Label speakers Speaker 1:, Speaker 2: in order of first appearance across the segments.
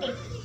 Speaker 1: Puti.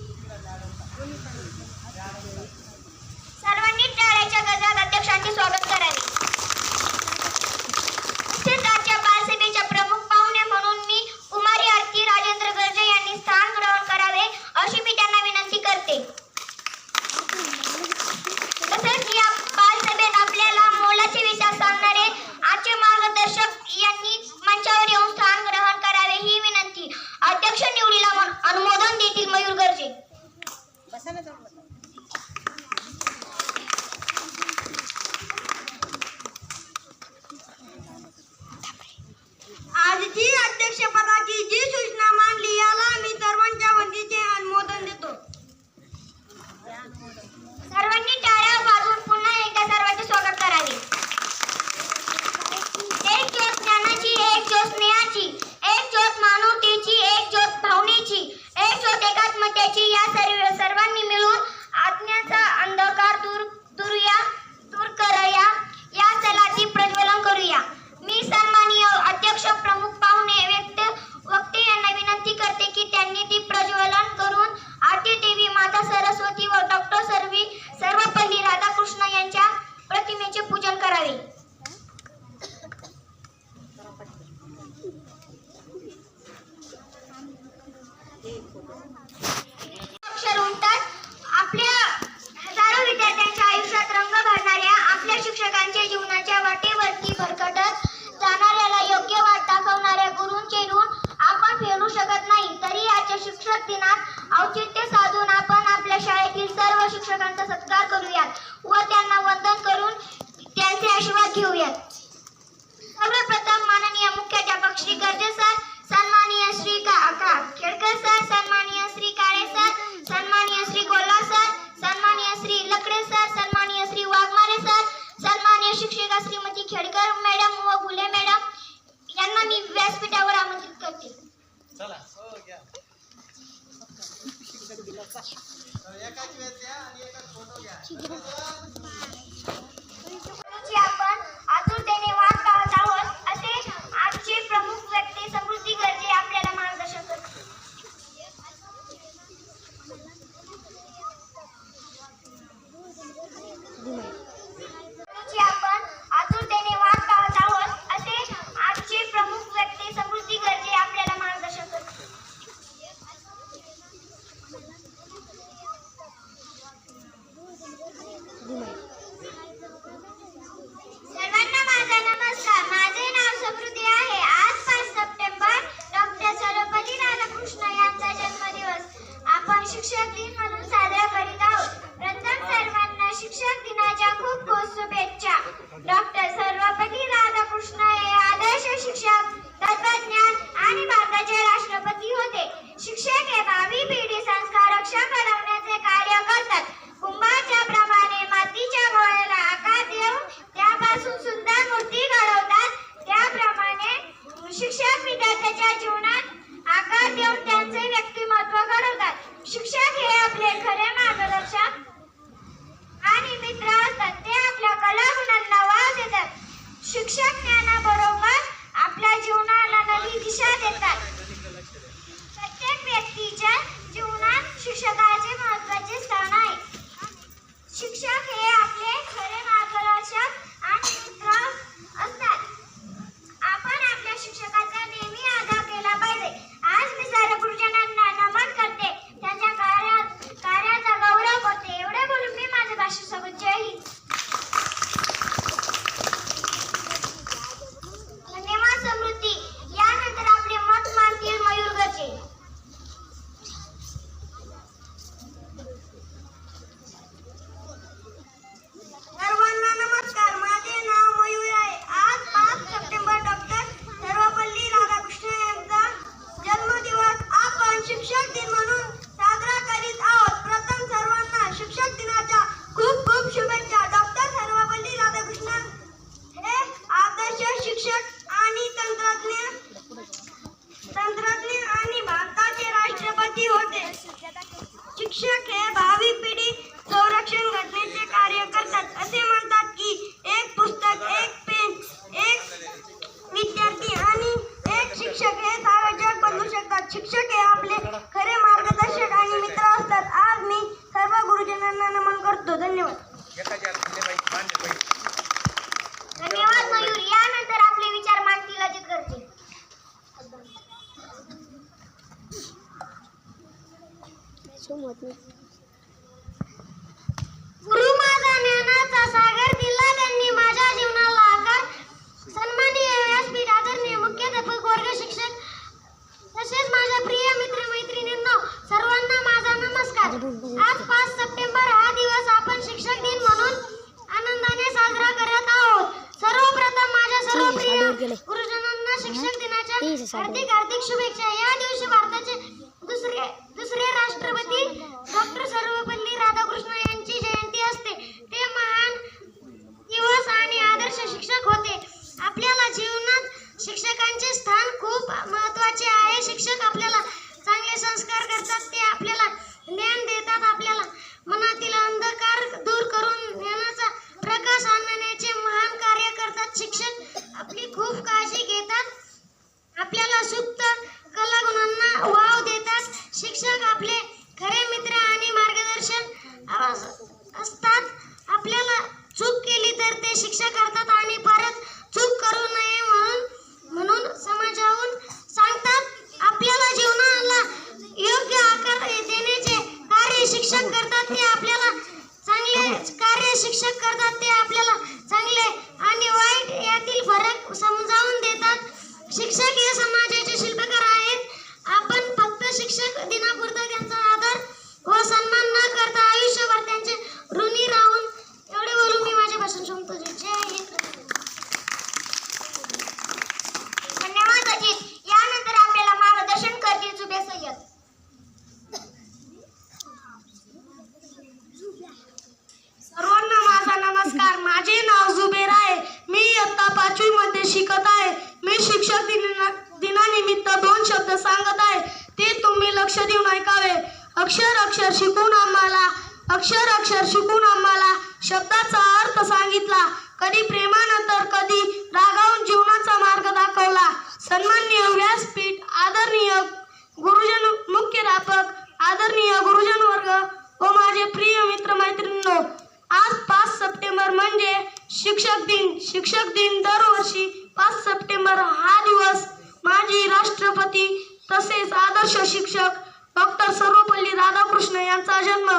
Speaker 1: September हा दिवस
Speaker 2: माजी राष्ट्रपती तसेच आदर्श शिक्षक डॉक्टर सर्वपल्ली राधाकृष्ण यांचा जन्म.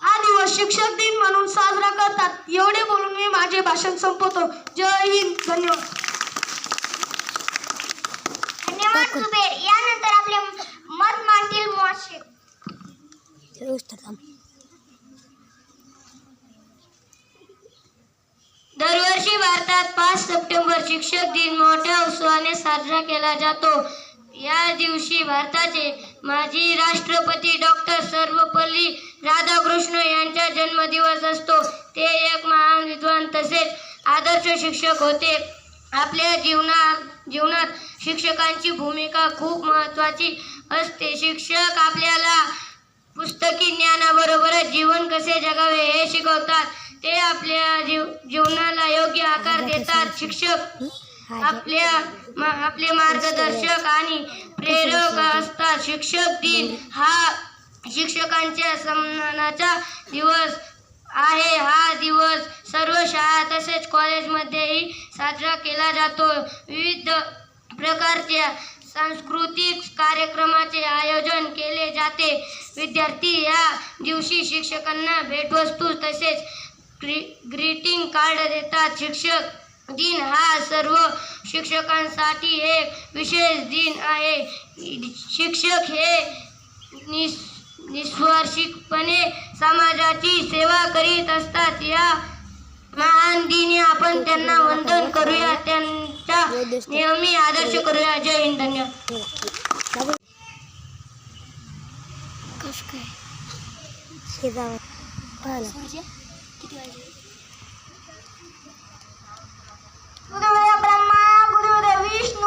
Speaker 2: हा दिवस शिक्षक दिन म्हणून साजरा करतात. एवढे बोलून मी माझे भाषण संपवतो. जय हिंद. धन्यवाद.
Speaker 1: धन्यवाद यानंतर आपले मत मांडतील
Speaker 2: दरवर्षी भारतात पाच सप्टेंबर शिक्षक दिन मोठ्या उत्सवाने साजरा केला जातो. या दिवशी भारताचे माजी राष्ट्रपती डॉक्टर सर्वपल्ली राधाकृष्ण यांचा जन्मदिवस असतो. ते एक महान विद्वान तसेच आदर्श शिक्षक होते. आपल्या जीवनात जीवनात शिक्षकांची भूमिका खूप महत्त्वाची असते. शिक्षक आपल्याला पुस्तकी ज्ञानाबरोबरच जीवन कसे जगावे हे शिकवतात. ते आपल्या जीव जीवनाला योग्य आकार देतात. शिक्षक आपल्या मा- आपले मार्गदर्शक आणि प्रेरक असतात. शिक्षक दिन हा शिक्षकांच्या सन्मानाचा दिवस आहे. हा दिवस सर्व शाळा तसेच कॉलेजमध्येही साजरा केला जातो. विविध प्रकारच्या सांस्कृतिक कार्यक्रमाचे आयोजन केले जाते. विद्यार्थी या दिवशी शिक्षकांना भेटवस्तू तसेच ग्री ग्रीटिंग कार्ड देतात. शिक्षक दिन हा सर्व शिक्षकांसाठी एक विशेष दिन आहे. शिक्षक हे निस निस्वार्थिकपणे समाजाची सेवा करीत असतात. या महान दिनी आपण त्यांना वंदन करूया. त्यांचा नेहमी आदर्श करूया. जय हिंद. धन्यवाद.
Speaker 1: O Guru Deva Brahma, Guru Deva Vishnu.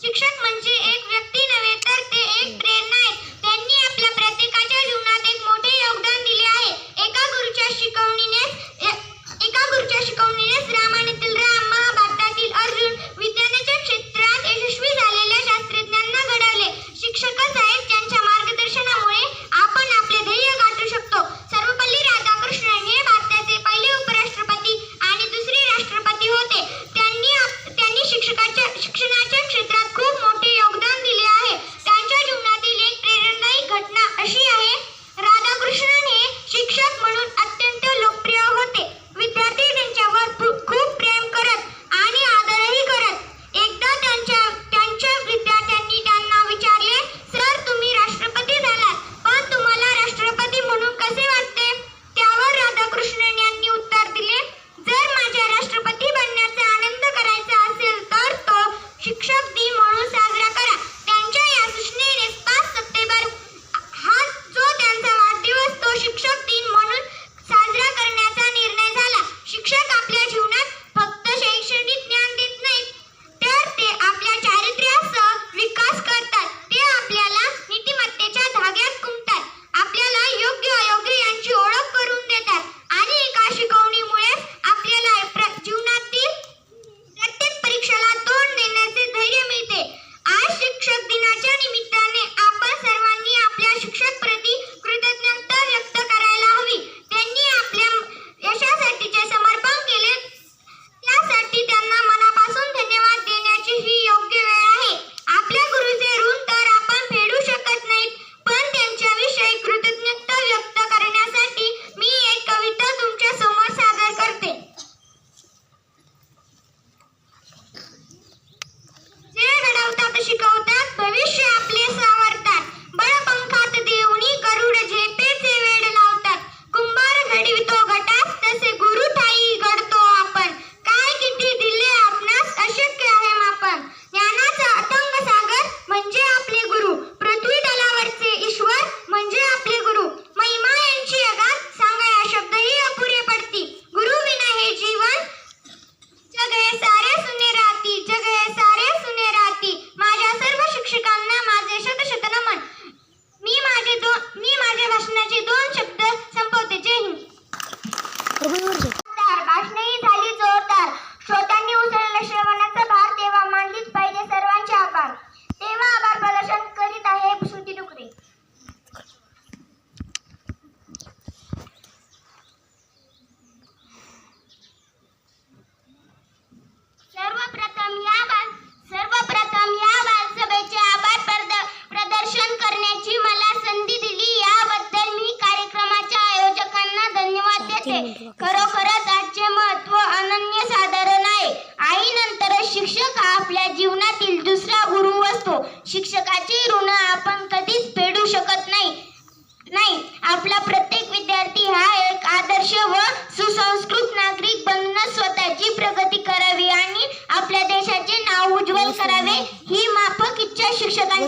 Speaker 1: शिक्षण म्हणजे एक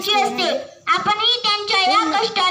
Speaker 1: शिक्षकांची असते? आपणही त्यांच्या या कष्टाला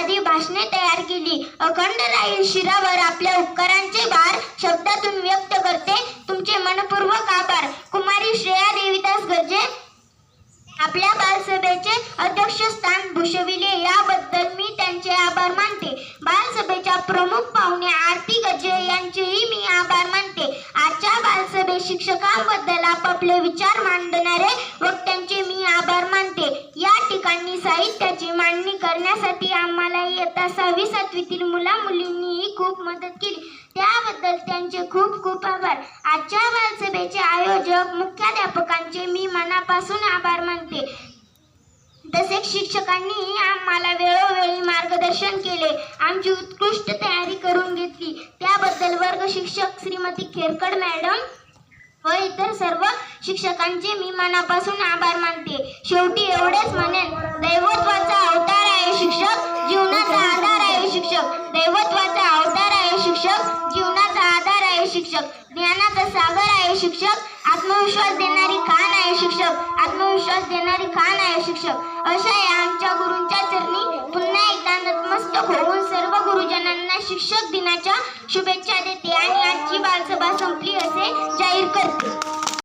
Speaker 1: आधी भाषणे तयार केली. अखंड राहील शिरावर आपल्या उपकारांचे भार शब्दातून व्यक्त करते. तुमचे मनपूर्वक आभार. कुमारी श्रेया देवीदास गर्जे आपल्या बालसभेचे अध्यक्षस्थान भूषविले याबद्दल मी त्यांचे आभार मानते. बालसभेच्या प्रमुख पाहुणे आरती गजे यांचेही मी आभार मानते. आजच्या बालसभेत शिक्षकांबद्दल आपापले विचार मांडणारे वक्त्यांचे मी आभार मानते. या ठिकाणी साहित्याची मांडणी करण्यासाठी आम्हाला इयत्ता सहावी सातवीतील मुला मुलींनीही खूप मदत केली. त्याबद्दल त्यांचे खूप खूप आभार. आजच्या बालसभेचे आयोजक मुख्याध्यापकांचे मी मनापासून आभार मानते. तसेच शिक्षकांनी आम्हाला वेळोवेळी मार्गदर्शन केले. आमची उत्कृष्ट तयारी करून घेतली. त्याबद्दल वर्ग शिक्षक श्रीमती खेरकड मॅडम व इतर सर्व शिक्षकांचे मी मनापासून आभार मानते. शेवटी एवढेच म्हणेन दैवत्वाचा अवतार आहे शिक्षक जीवनाचा आधार आहे शिक्षक. दैवत्वाचा अवतार शिक्षक जीवनाचा आधार आहे शिक्षक. ज्ञानाचा सागर आहे शिक्षक. आत्मविश्वास देणारी खान आहे शिक्षक. आत्मविश्वास देणारी खान आहे शिक्षक. अशा या आमच्या गुरूंच्या चरणी पुन्हा एकदा नतमस्तक होऊन सर्व गुरुजनांना शिक्षक दिनाच्या शुभेच्छा देते आणि आजची बालसभा संपली असे जाहीर करते.